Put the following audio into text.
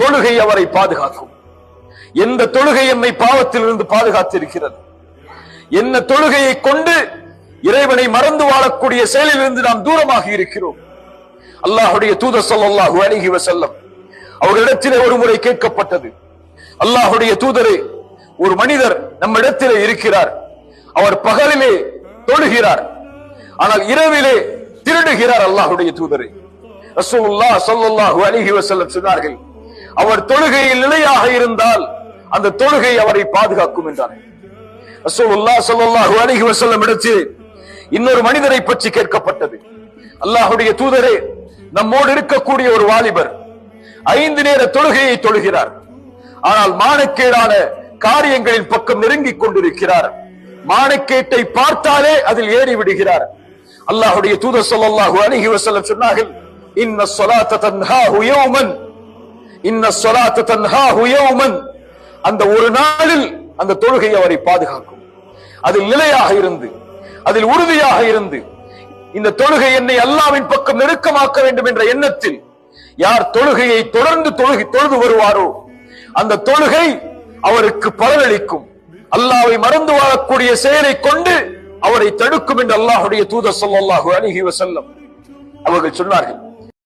தொழுகை அவரை பாதுகாக்கும். எந்த தொழுகை எம்மை பாவத்திலிருந்து பாதுகாத்திருக்கிறது? என்ன தொழுகையை கொண்டு இறைவனை மறந்து வாழக்கூடிய செயலிலிருந்து நாம் தூரமாக இருக்கிறோம். அல்லாஹுடைய தூதர் சொல்லாஹு அலைஹி வசல்லம் அவர்களிடத்திலே ஒரு முறை கேட்கப்பட்டது. அல்லாஹுடைய தூதரே ஒரு மனிதர் நம்மிடத்திலே இருக்கிறார். அவர் பகலிலே தொழுகிறார். ஆனால் இரவிலே திருடுகிறார் அல்லாஹுடைய தூதரே. ரசூல்லா சொல்லல்லாஹு அணுகி வசல்லம் சொன்னார்கள் அவர் தொழுகையில் நிலையாக இருந்தால் அந்த தொழுகை அவரை பாதுகாக்கும் என்றார். ரசூலுல்லாஹ் ஸல்லல்லாஹு அலைஹி வஸல்லம் இடத்தில் இன்னொரு மனிதரை பற்றி கேட்கப்பட்டது. அல்லாஹுடைய தூதரே நம்மோடு இருக்கக்கூடிய ஒரு வாலிபர் ஐந்து நேர தொழுகையை தொழுகிறார். ஆனால் மானக்கேடான காரியங்களின் பக்கம் நெருங்கிக் கொண்டிருக்கிறார். மானக்கேட்டை பார்த்தாலே அதில் ஏறி விடுகிறார். அல்லாஹுடைய தூதர் சொல்லல்லாஹு அணுகி வசல்லம் சொன்னார்கள் இன்ன ஸலாத்த தன்ஹாஹு யௌமன் இன்ன ஸலாத்த தன்ஹா ஹுயோமன் அந்த ஒரு நாளில் அந்த தொழுகை அவரை பாதுகாக்கும். அதில் நிலையாக இருந்து அதில் உறுதியாக இருந்து இந்த தொழுகை என்னை அல்லாவின் பக்கம் நெருக்கமாக்க வேண்டும் என்ற எண்ணத்தில் யார் தொழுகையை தொடர்ந்து தொழுகை தொழுது வருவாரோ அந்த தொழுகை அவருக்கு பலனளிக்கும். அல்லாவை மறந்து வாழக்கூடிய செயலை கொண்டு அவரை தடுக்கும் என்று அல்லாஹுடைய தூதர் ஸல்லல்லாஹு அணுகி வசல்லம் அவர்கள் சொன்னார்கள்.